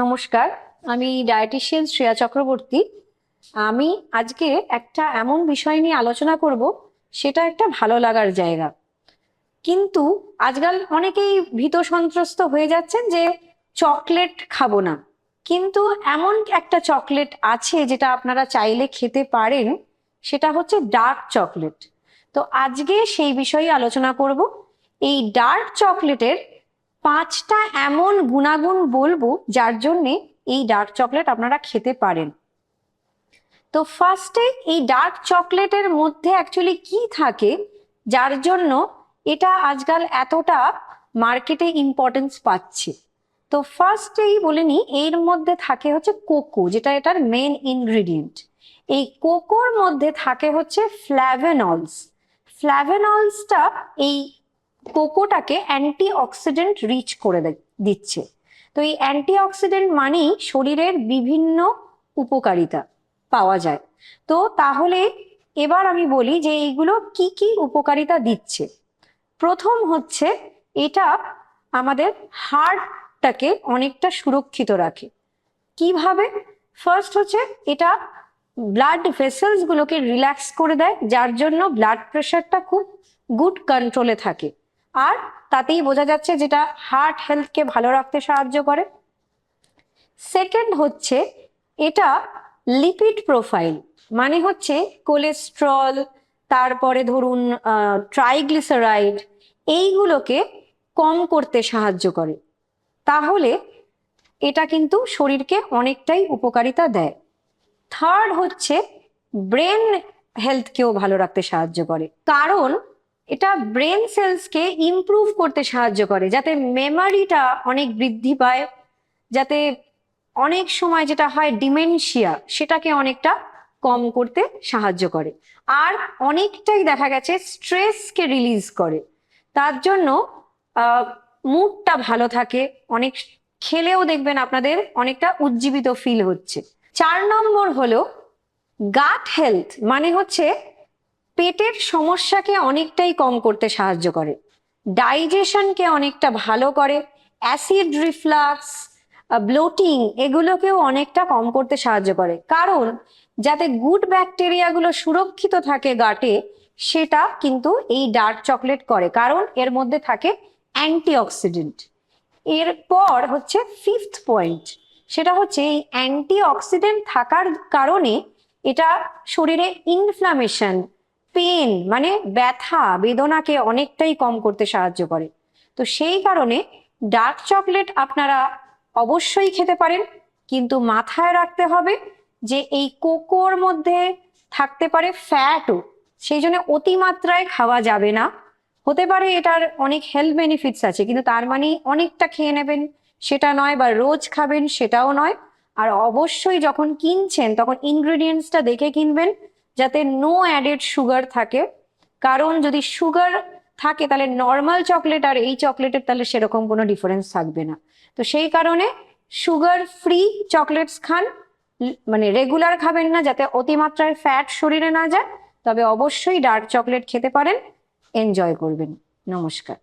নমস্কার, আমি ডায়েটিশিয়ান শ্রেয়া চক্রবর্তী। আমি আজকে একটা এমন বিষয় নিয়ে আলোচনা করব, সেটা একটা ভালো লাগার জায়গা। কিন্তু আজকাল অনেকেই ভীত সন্ত্রস্ত হয়ে যাচ্ছেন যে চকলেট খাব না। কিন্তু এমন একটা চকলেট আছে যেটা আপনারা চাইলে খেতে পারেন, সেটা হচ্ছে ডার্ক চকলেট তো আজকে সেই বিষয়ে আলোচনা করব। এই ডার্ক চকলেটের পাঁচটা এমন গুণাগুণ বলব যার জন্যে এই ডার্ক চকলেট আপনারা খেতে পারেন। তো ফার্স্টে এই ডার্ক চকলেটের মধ্যে অ্যাকচুয়ালি কি থাকে? যার জন্য এটা আজকাল এতটা মার্কেটে ইম্পর্টেন্স পাচ্ছে। তো ফার্স্টেই বলে নি এর মধ্যে থাকে হচ্ছে কোকো যেটা এটার মেন ইনগ্রিডিয়েন্ট এই কোকোর মধ্যে থাকে হচ্ছে ফ্ল্যাভেনলস ফ্ল্যাভেনলসটা এই কোকোটাকে অ্যান্টি অক্সিডেন্ট রিচ করে দিচ্ছে। তো এই অ্যান্টি অক্সিডেন্ট মানেই শরীরের বিভিন্ন উপকারিতা পাওয়া যায়। তো তাহলে এবার আমি বলি যে এইগুলো কি কি উপকারিতা দিচ্ছে। প্রথম হচ্ছে এটা আমাদের হার্টটাকে অনেকটা সুরক্ষিত রাখে। কীভাবে? ফার্স্ট হচ্ছে এটা ব্লাড ভেসেলস গুলোকে রিল্যাক্স করে দেয়, যার জন্য ব্লাড প্রেশারটা খুব গুড কন্ট্রোলে থাকে। আর তাতেই বোঝা যাচ্ছে যেটা হার্ট হেলথকে ভালো রাখতে সাহায্য করে। সেকেন্ড হচ্ছে এটা লিপিড প্রোফাইল মানে হচ্ছে কোলেস্ট্রল তারপরে ধরুন ট্রাইগ্লিসারাইড এইগুলোকে কম করতে সাহায্য করে। তাহলে এটা কিন্তু শরীরকে অনেকটাই উপকারিতা দেয়। থার্ড হচ্ছে ব্রেন হেলথকেও ভালো রাখতে সাহায্য করে। কারণ এটা ব্রেন সেলসকে ইমপ্রুভ করতে সাহায্য করে, যাতে মেমারিটা অনেক বৃদ্ধি পায়, যাতে অনেক সময় যেটা হয় ডিমেনশিয়া সেটাকে অনেকটা কম করতে সাহায্য করে। আর অনেকটাই দেখা গেছে স্ট্রেসকে রিলিজ করে। তার জন্য মুডটা ভালো থাকে, অনেক খেলেও দেখবেন আপনাদের অনেকটা উজ্জীবিত ফিল হচ্ছে। চার নম্বর হলো গাট হেলথ মানে হচ্ছে পেটের সমস্যাকে অনেকটাই কম করতে সাহায্য করে। ডাইজেশনকে অনেকটা ভালো করে। অ্যাসিড রিফ্লাক্স ব্লোটিং এগুলোকেও অনেকটা কম করতে সাহায্য করে। কারণ যাতে গুড ব্যাকটেরিয়াগুলো সুরক্ষিত থাকে গাটে, সেটা কিন্তু এই ডার্ক চকলেট করে। কারণ এর মধ্যে থাকে অ্যান্টিঅক্সিডেন্ট। এরপর হচ্ছে ফিফথ পয়েন্ট। সেটা হচ্ছে এই অ্যান্টিঅক্সিডেন্ট থাকার কারণে এটা শরীরে ইনফ্লামেশন পেন মানে ব্যথা, বেদনাকে অনেকটাই কম করতে সাহায্য করে। তো সেই কারণে ডার্ক চকলেট আপনারা অবশ্যই খেতে পারেন, কিন্তু মাথায় রাখতে হবে যে এই কোকোর মধ্যে থাকতে পারে ফ্যাটও সেই জন্য অতিমাত্রায় খাওয়া যাবে না। হতে পারে এটার অনেক হেলথ বেনিফিটস আছে, কিন্তু তার মানে অনেকটা খেয়ে নেবেন। সেটা নয় বা রোজ খাবেন সেটাও নয়। আর অবশ্যই যখন কিনছেন, তখন ইনগ্রেডিয়েন্টসটা দেখে কিনবেন। যাতে নো অ্যাডেড সুগার থাকে। কারণ যদি সুগার থাকে, তাহলে নর্মাল চকলেট আর এই চকলেটের তাহলে সেরকম কোনো ডিফারেন্স থাকবে না। তো সেই কারণে সুগার ফ্রি চকলেটস খান। মানে রেগুলার খাবেন না, যাতে অতিমাত্রায় ফ্যাট শরীরে না যায়। তবে অবশ্যই ডার্ক চকলেট খেতে পারেন। এনজয় করবেন। নমস্কার।